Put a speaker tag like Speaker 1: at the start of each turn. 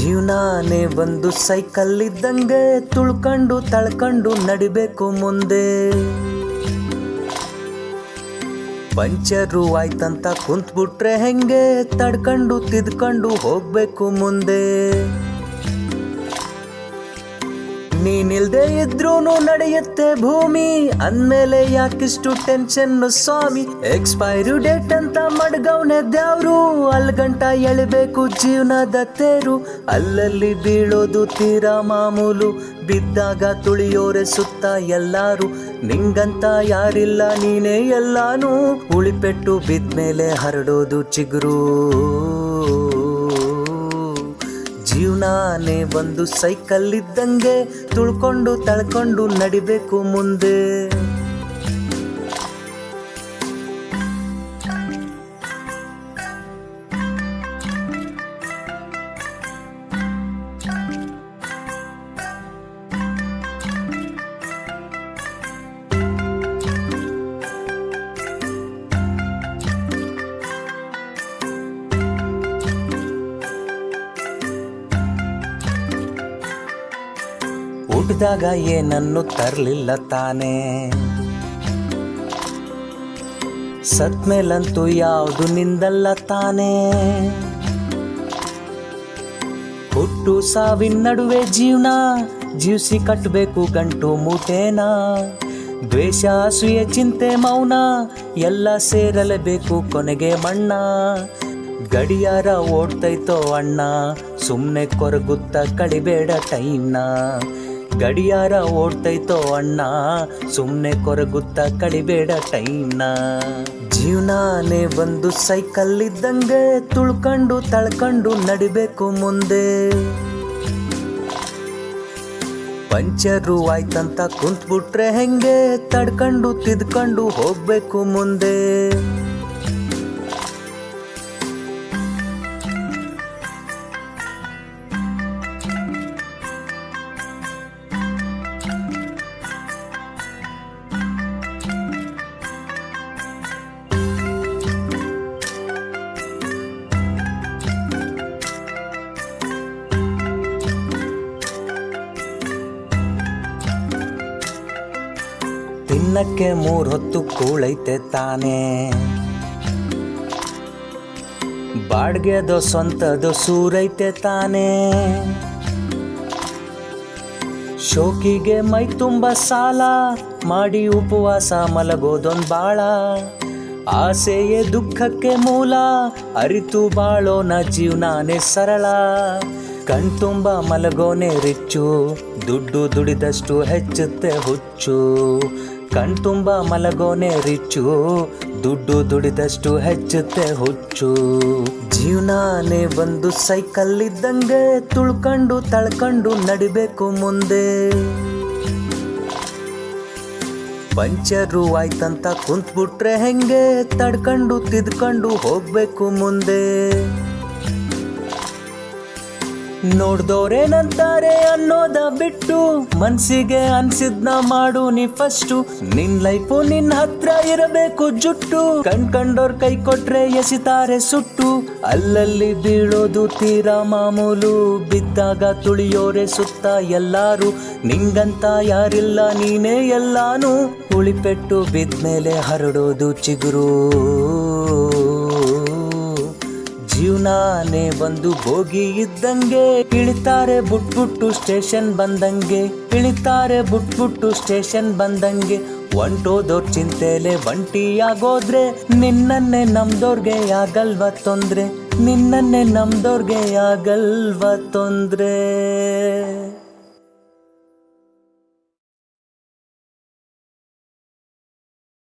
Speaker 1: ಜೀವನಾನೇ ಒಂದು ಸೈಕಲ್ ಇದ್ದಂಗೆ ತುಳ್ಕೊಂಡು ತಳ್ಕೊಂಡು ನಡಿಬೇಕು ಮುಂದೆ. ಪಂಚರು ಆಯ್ತಂತ ಕುಂತ್ಬಿಟ್ರೆ ಹೆಂಗೆ ತಡ್ಕೊಂಡು ತಿದ್ಕೊಂಡು ಹೋಗ್ಬೇಕು ಮುಂದೆ. ನೀನಿಲ್ದೆ ಇದ್ರೂನು ನಡೆಯುತ್ತೆ ಭೂಮಿ. ಅಂದ್ಮೇಲೆ ಯಾಕಿಷ್ಟು ಟೆನ್ಷನ್ ಸ್ವಾಮಿ. ಎಕ್ಸ್ಪೈರಿ ಡೇಟ್ ಅಂತ ಮಡ್ಗವ್ನೆ ದ್ಯಾವ್ರು. ಅಲ್ಗಂಟ ಎಳಿಬೇಕು ಜೀವನದ ತೇರು. ಅಲ್ಲಲ್ಲಿ ಬೀಳೋದು ತೀರಾ ಮಾಮೂಲು. ಬಿದ್ದಾಗ ತುಳಿಯೋರೆ ಸುತ್ತ ಎಲ್ಲಾರು. ನಿಂಗಂತ ಯಾರಿಲ್ಲ ನೀನೇ ಎಲ್ಲಾನು. ಉಳಿಪೆಟ್ಟು ಬಿದ್ಮೇಲೆ ಹರಡೋದು ಚಿಗುರು. ಒಂದು ಸೈಕಲ್ ಇದ್ದಂಗೆ ತುಳ್ಕೊಂಡು ತಳ್ಕೊಂಡು ನಡಿಬೇಕು ಮುಂದೆ. ಊಟದಾಗ ಏನನ್ನು ತರಲಿಲ್ಲ ತಾನೇ. ಸತ್ಮೇಲಂತೂ ಯಾವುದು ನಿಂದಲ್ಲ ತಾನೇ. ಹುಟ್ಟು ಸಾವಿನ ನಡುವೆ ಜೀವನ, ಜೀವಿಸಿ ಕಟ್ಟಬೇಕು ಗಂಟು ಮೂಟೇನ. ದ್ವೇಷ, ಅಸೂಯೆ, ಚಿಂತೆ, ಮೌನ, ಎಲ್ಲ ಸೇರಲೇಬೇಕು ಕೊನೆಗೆ ಮಣ್ಣ. ಗಡಿಯಾರ ಓಡ್ತೈತೋ ಅಣ್ಣ ಸುಮ್ಮನೆ ಕೊರಗುತ್ತ ಕಳಿಬೇಡ ಟೈಮ್ನ. ಗಡಿಯಾರ ಓಡ್ತೈತೋ ಅಣ್ಣ ಸುಮ್ಮನೆ ಕೊರಗುತ್ತ ಕಳಿಬೇಡ ಟೈಮ್ನ. ಜೀವನಾನೇ ಒಂದು ಸೈಕಲ್ ಇದ್ದಂಗೆ ತುಳ್ಕೊಂಡು ತಳ್ಕೊಂಡು ನಡಿಬೇಕು ಮುಂದೆ. ಪಂಚರು ಆಯ್ತಂತ ಕುಂತ್ಬಿಟ್ರೆ ಹೆಂಗೆ ತಡ್ಕೊಂಡು ತಿದ್ಕೊಂಡು ಹೋಗ್ಬೇಕು ಮುಂದೆ. ತಿನ್ನಕ್ಕೆ ಮೂರ್ ಹೊತ್ತು ಕೂಳೈತೆ ತಾನೇ. ಬಾಡ್ಗೆದು ಸ್ವಂತದು ಸೂರೈತೆ ತಾನೇ. ಶೋಕಿಗೆ ಮೈ ತುಂಬ ಸಾಲ, ಮಾಡಿ ಉಪವಾಸ ಮಲಗೋದೊಂದ್ ಬಾಳ. ಆಸೆಯೇ ದುಃಖಕ್ಕೆ ಮೂಲ, ಅರಿತು ಬಾಳೋ ಬಾಳೋನ ಜೀವನಾನೇ ಸರಳ. ಕಣ್ತುಂಬ ಮಲಗೋನೆ ರಿಚ್ಚು, ದುಡ್ಡು ದುಡಿದಷ್ಟು ಹೆಚ್ಚುತ್ತೆ ಹುಚ್ಚು. ಕಣ್ತುಂಬ ಮಲಗೋನೆ ರಿಚ್ಚು. ದುಡ್ಡು ದುಡಿದಷ್ಟು ಹೆಚ್ಚುತ್ತೆ ಹುಚ್ಚು. ಜೀವನಾನೇ ಒಂದು ಸೈಕಲ್ ಇದ್ದಂಗೆ ತುಳ್ಕೊಂಡು ತಳ್ಕೊಂಡು ನಡಿಬೇಕು ಮುಂದೆ. ಪಂಚರು ಆಯ್ತಂತ ಕುಂತ್ಬಿಟ್ರೆ ಹೆಂಗೆ? ತಡ್ಕೊಂಡು ತಿದ್ಕೊಂಡು ಹೋಗ್ಬೇಕು ಮುಂದೆ. ನೋಡ್ದೋರೇನಂತಾರೆ ಅನ್ನೋದ ಬಿಟ್ಟು ಮನ್ಸಿಗೆ ಅನ್ಸಿದ್ನ ಮಾಡು ನೀ ಫಸ್ಟು ನಿನ್ ಲೈಫು ನಿನ್ ಹತ್ರ ಇರಬೇಕು ಜುಟ್ಟು. ಕಣ್ ಕಂಡೋರ್ ಕೈ ಕೊಟ್ರೆ ಎಸಿತಾರೆ ಸುಟ್ಟು. ಅಲ್ಲಲ್ಲಿ ಬೀಳೋದು ತೀರಾ ಮಾಮೂಲು. ಬಿದ್ದಾಗ ತುಳಿಯೋರೆ ಸುತ್ತ ಎಲ್ಲಾರು. ನಿಂಗಂತ ಯಾರಿಲ್ಲ ನೀನೇ ಎಲ್ಲಾನು. ಉಳಿಪೆಟ್ಟು ಬಿದ್ಮೇಲೆ ಹರಡೋದು ಚಿಗುರು. ಜೀವನಾನೇ ಬಂದು ಹೋಗಿ ಇದ್ದಂಗೆ. ಇಳಿತಾರೆ ಬುಟ್ಬುಟ್ಟು ಸ್ಟೇಷನ್ ಬಂದಂಗೆ. ಇಳಿತಾರೆ ಬುಟ್ಬುಟ್ಟು ಸ್ಟೇಷನ್ ಬಂದಂಗೆ. ಒಂಟೋದೋರ್ ಚಿಂತೆಲೆ ಒಂಟಿಯಾಗೋದ್ರೆ, ನಿನ್ನನ್ನೇ ನಮ್ದೋರ್ಗೆ ಆಗಲ್ವ ತೊಂದ್ರೆ? ನಿನ್ನನ್ನೇ ನಮ್ದೋರ್ಗೆ ಆಗಲ್ವ ತೊಂದ್ರೆ?